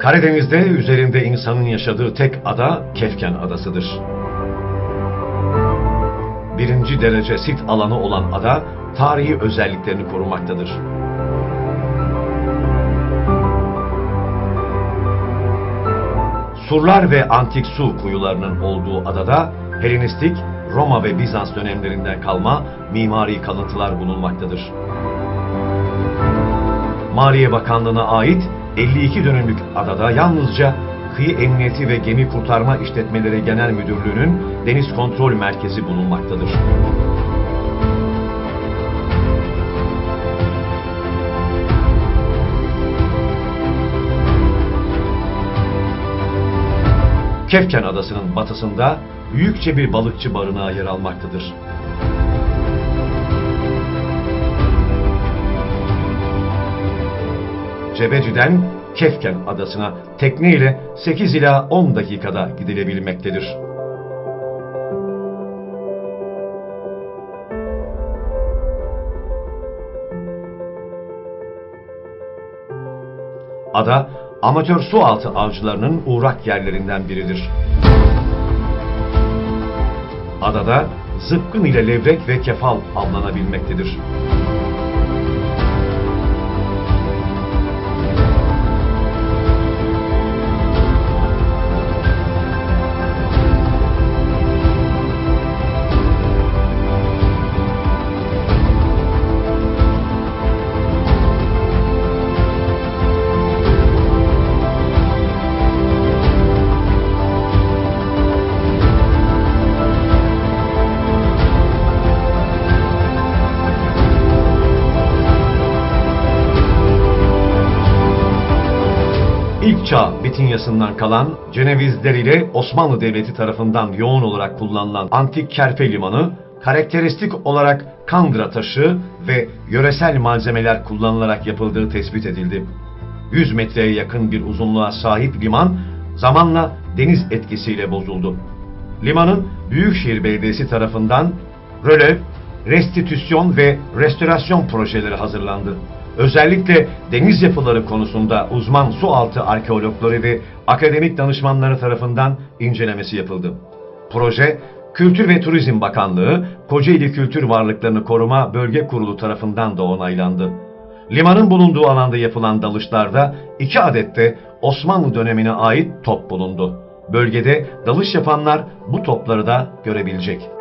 Karadeniz'de üzerinde insanın yaşadığı tek ada Kefken Adası'dır. Birinci derece sit alanı olan ada, tarihi özelliklerini korumaktadır. Surlar ve antik su kuyularının olduğu adada Helenistik, Roma ve Bizans dönemlerinden kalma mimari kalıntılar bulunmaktadır. Maliye Bakanlığı'na ait 52 dönümlük adada yalnızca Kıyı Emniyeti ve Gemi Kurtarma İşletmeleri Genel Müdürlüğü'nün Deniz Kontrol Merkezi bulunmaktadır. Kefken Adası'nın batısında büyükçe bir balıkçı barınağı yer almaktadır. Cebeci'den Kefken Adası'na tekne ile 8 ila 10 dakikada gidilebilmektedir. Ada, amatör su altı avcılarının uğrak yerlerinden biridir. Adada zıpkın ile levrek ve kefal avlanabilmektedir. Çağ Bitinyasından kalan Cenevizler ile Osmanlı Devleti tarafından yoğun olarak kullanılan antik kerpe limanı, karakteristik olarak kandıra taşı ve yöresel malzemeler kullanılarak yapıldığı tespit edildi. 100 metreye yakın bir uzunluğa sahip liman zamanla deniz etkisiyle bozuldu. Limanın Büyükşehir Belediyesi tarafından rölev, restitüsyon ve restorasyon projeleri hazırlandı. Özellikle deniz yapıları konusunda uzman sualtı arkeologları ve akademik danışmanları tarafından incelemesi yapıldı. Proje, Kültür ve Turizm Bakanlığı, Kocaeli Kültür Varlıklarını Koruma Bölge Kurulu tarafından da onaylandı. Limanın bulunduğu alanda yapılan dalışlarda iki adet de Osmanlı dönemine ait top bulundu. Bölgede dalış yapanlar bu topları da görebilecek.